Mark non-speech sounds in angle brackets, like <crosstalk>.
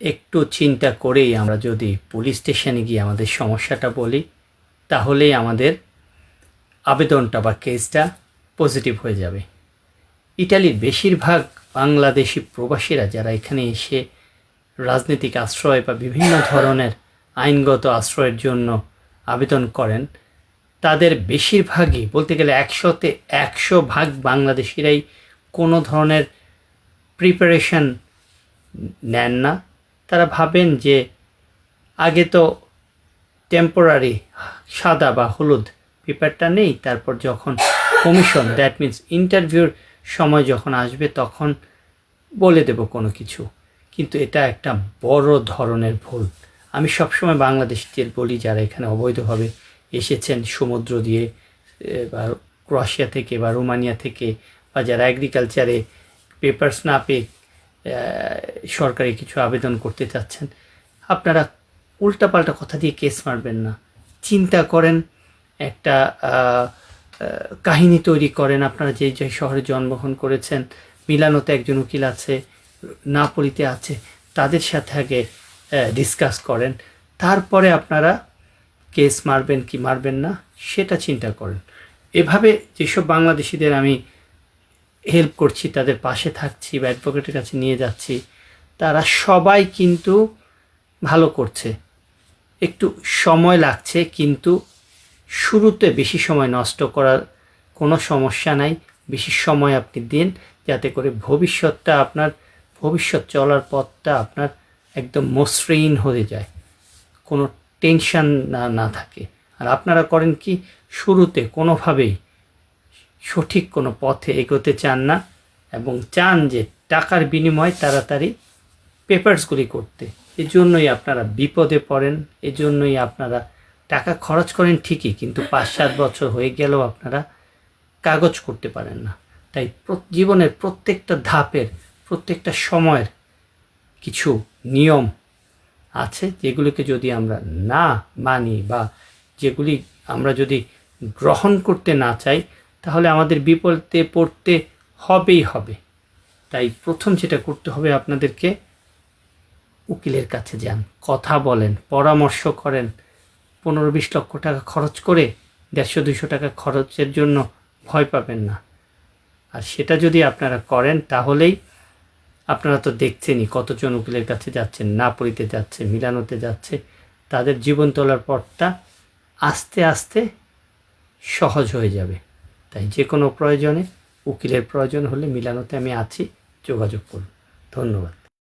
একটু চিন্তা করেই আমরা যদি পুলিশ স্টেশনে গিয়ে আমাদের সমস্যাটা বলি তাহলেই আমাদের আবেদনটা বা কেসটা পজিটিভ হয়ে যাবে। ইটালির বেশিরভাগ বাংলাদেশি প্রবাসীরা যারা এখানে এসে রাজনৈতিক আশ্রয় বা বিভিন্ন <coughs> ধরনের আইনগত আশ্রয়ের জন্য আবেদন করেন তাদের বেশিরভাগই বলতে গেলে একশোতে একশো ভাগ বাংলাদেশিরাই কোনো ধরনের প্রিপারেশন নেন না। তারা ভাবেন যে আগে তো টেম্পোরারি সাদা বা হলুদ পেপারটা নেই, তারপর যখন কমিশন দ্যাট মিন্স ইন্টারভিউর সময় যখন আসবে তখন বলে দেব কোনো কিছু। কিন্তু এটা একটা বড় ধরনের ভুল। আমি সবসময় বাংলাদেশিদের বলি, যারা এখানে অবৈধভাবে এসেছেন সমুদ্র দিয়ে বা ক্রোয়েশিয়া থেকে, বা রোমানিয়া থেকে, বা যারা অ্যাগ্রিকালচারে পেপার্স না পেয়ে সরকারি কিছু আবেদন করতে চাচ্ছেন। আপনারা উল্টাপাল্টা কথা দিয়ে কেস মারবেন না। চিন্তা করেন, একটা কাহিনী তৈরি করেন আপনারা যে যে শহরে জন্মগ্রহণ করেছেন। মিলানোতে একজন উকিল আছে, নাপলিতে আছে, তাদের সাথে আগে ডিসকাস করেন। তারপরে আপনারা কেস মারবেন কি মারবেন না, সেটা চিন্তা করেন। এভাবে যেসব বাংলাদেশিদের আমি হেল্প করছি, তাদের পাশে থাকছি, বা অ্যাডভোকেটের কাছে নিয়ে যাচ্ছি, তারা সবাই কিন্তু ভালো করছে। একটু সময় লাগছে, কিন্তু শুরুতে বেশি সময় নষ্ট করার কোনো সমস্যা নাই। বেশি সময় আপনি দিন, যাতে করে ভবিষ্যৎটা আপনার, ভবিষ্যৎ চলার পথটা আপনার একদম মসৃণ হয়ে যায়। কোনো টেনশন না না থাকে। আর আপনারা করেন কি? শুরুতে কোনোভাবেই সঠিক কোনো পথে এগোতে চান না এবং চান যে টাকার বিনিময়ে তাড়াতাড়ি পেপারসগুলি করতে। এজন্যই আপনারা বিপদে পড়েন, এজন্যই আপনারা টাকা খরচ করেন ঠিকই, কিন্তু পাঁচ সাত বছর হয়ে গেলেও আপনারা কাগজ করতে পারেন না। তাই জীবনের প্রত্যেকটা ধাপের, প্রত্যেকটা সময়ের কিছু নিয়ম আছে যেগুলোকে যদি আমরা না মানি বা যেগুলি আমরা যদি গ্রহণ করতে না চাই তাহলে আমাদের বিপদে পড়তে হবেই হবে। তাই প্রথম যেটা করতে হবে আপনাদেরকে উকিলের কাছে যান, কথা বলেন, পরামর্শ করেন। পনেরো বিশ লক্ষ টাকা খরচ করে দেড়শো দুশো টাকা খরচের জন্য ভয় পাবেন না। আর সেটা যদি আপনারা করেন, তাহলেই আপনারা তো দেখছেনই কতজন উকিলের কাছে যাচ্ছেন নাপড়িতে যাচ্ছে, মিলানোতে যাচ্ছে, তাদের জীবন তোলার পথটা আস্তে আস্তে সহজ হয়ে যাবে। তাই যে কোনো প্রয়োজনে উকিলের প্রয়োজন হলে মিলানোতে আমি আছি। যোগাযোগ করুন। ধন্যবাদ।